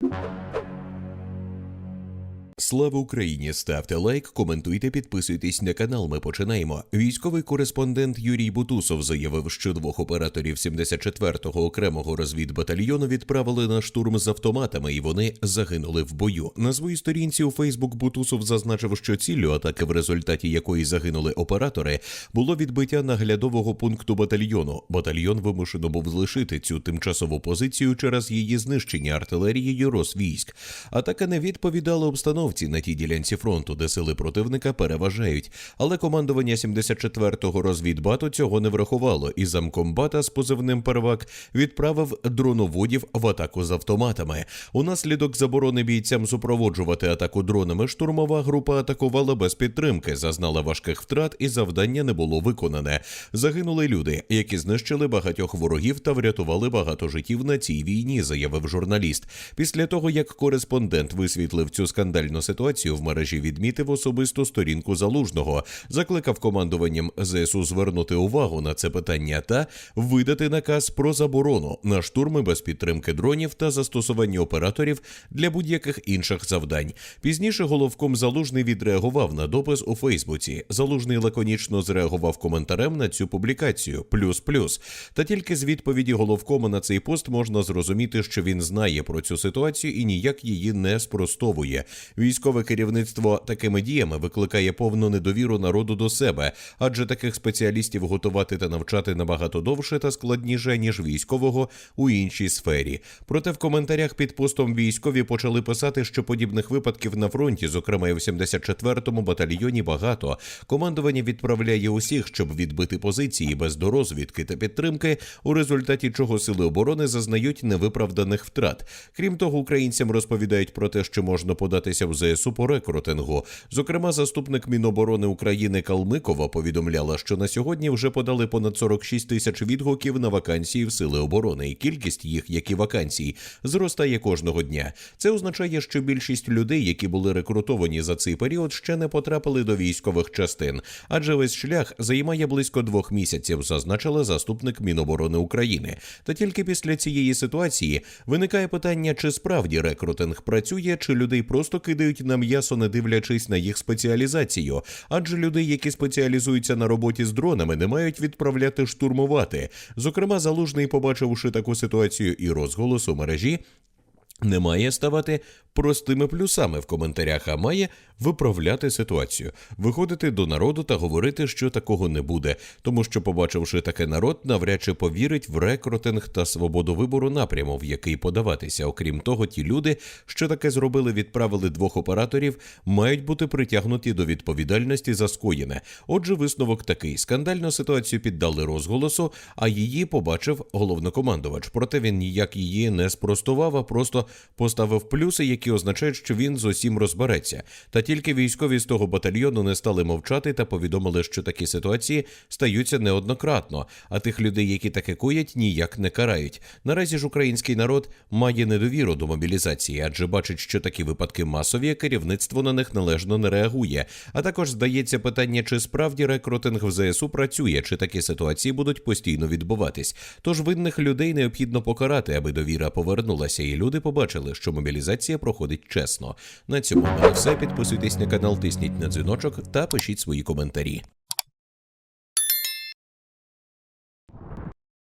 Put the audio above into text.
you Слава Україні! Ставте лайк, коментуйте, підписуйтесь на канал. Ми починаємо. Військовий кореспондент Юрій Бутусов заявив, що двох операторів 74-го окремого розвідбатальйону відправили на штурм з автоматами, і вони загинули в бою. На своїй сторінці у Фейсбук Бутусов зазначив, що ціллю атаки, в результаті якої загинули оператори, було відбиття наглядового пункту батальйону. Батальйон вимушено був залишити цю тимчасову позицію через її знищення артилерією Росвійськ. Атака не відповідала обстановці на тій ділянці фронту, де сили противника переважають. Але командування 74-го розвідбату цього не врахувало, і замкомбата з позивним первак відправив дроноводів в атаку з автоматами. Унаслідок заборони бійцям супроводжувати атаку дронами, штурмова група атакувала без підтримки, зазнала важких втрат, і завдання не було виконане. Загинули люди, які знищили багатьох ворогів та врятували багато життів на цій війні, заявив журналіст. Після того як кореспондент висвітлив цю скандальну ситуацію в мережі, відмітив особисту сторінку залужного, закликав командуванням ЗСУ звернути увагу на це питання та видати наказ про заборону на штурми без підтримки дронів та застосування операторів для будь-яких інших завдань. Пізніше головком залужний відреагував на допис у Фейсбуці. Залужний лаконічно зреагував коментарем на цю публікацію. Плюс плюс. Та тільки з відповіді головкома на цей пост можна зрозуміти, що він знає про цю ситуацію і ніяк її не спростовує. Військове керівництво такими діями викликає повну недовіру народу до себе, адже таких спеціалістів готувати та навчати набагато довше та складніше ніж військового у іншій сфері. Проте в коментарях під постом військові почали писати, що подібних випадків на фронті, зокрема і в 74-му батальйоні, багато. Командування відправляє усіх, щоб відбити позиції без дорозвідки та підтримки, у результаті чого сили оборони зазнають невиправданих втрат. Крім того, українцям розповідають про те, що можна податися в ЗСУ по рекрутингу. Зокрема, заступник Міноборони України Калмикова повідомляла, що на сьогодні вже подали понад 46 тисяч відгуків на вакансії в сили оборони, і кількість їх, як і вакансій, зростає кожного дня. Це означає, що більшість людей, які були рекрутовані за цей період, ще не потрапили до військових частин, адже весь шлях займає близько двох місяців, зазначила заступник Міноборони України. Та тільки після цієї ситуації виникає питання, чи справді рекрутинг працює, чи людей просто кидають на м'ясо, не дивлячись на їх спеціалізацію. Адже людей, які спеціалізуються на роботі з дронами, не мають відправляти штурмувати. Зокрема, залужний, побачивши таку ситуацію і розголос у мережі. Не має ставати простими плюсами в коментарях, а має виправляти ситуацію, виходити до народу та говорити, що такого не буде, тому що, побачивши таке народ, навряд чи повірить в рекрутинг та свободу вибору напряму, в який подаватися. Окрім того, ті люди, що таке зробили, відправили двох операторів, мають бути притягнуті до відповідальності за скоєне. Отже, висновок такий: скандальну ситуацію піддали розголосу, а її побачив головнокомандувач. Проте він ніяк її не спростував, а просто поставив плюси, які означають, що він з усім розбереться. Та тільки військові з того батальйону не стали мовчати та повідомили, що такі ситуації стаються неоднократно, а тих людей, які таке коять, ніяк не карають. Наразі ж український народ має недовіру до мобілізації, адже бачить, що такі випадки масові, керівництво на них належно не реагує. А також здається питання, чи справді рекрутинг в ЗСУ працює, чи такі ситуації будуть постійно відбуватись. Тож винних людей необхідно покарати, аби довіра повернулася, і люди побачили, що мобілізація проходить чесно. На цьому мене все. Підписуйтесь на канал, тисніть на дзвіночок та пишіть свої коментарі.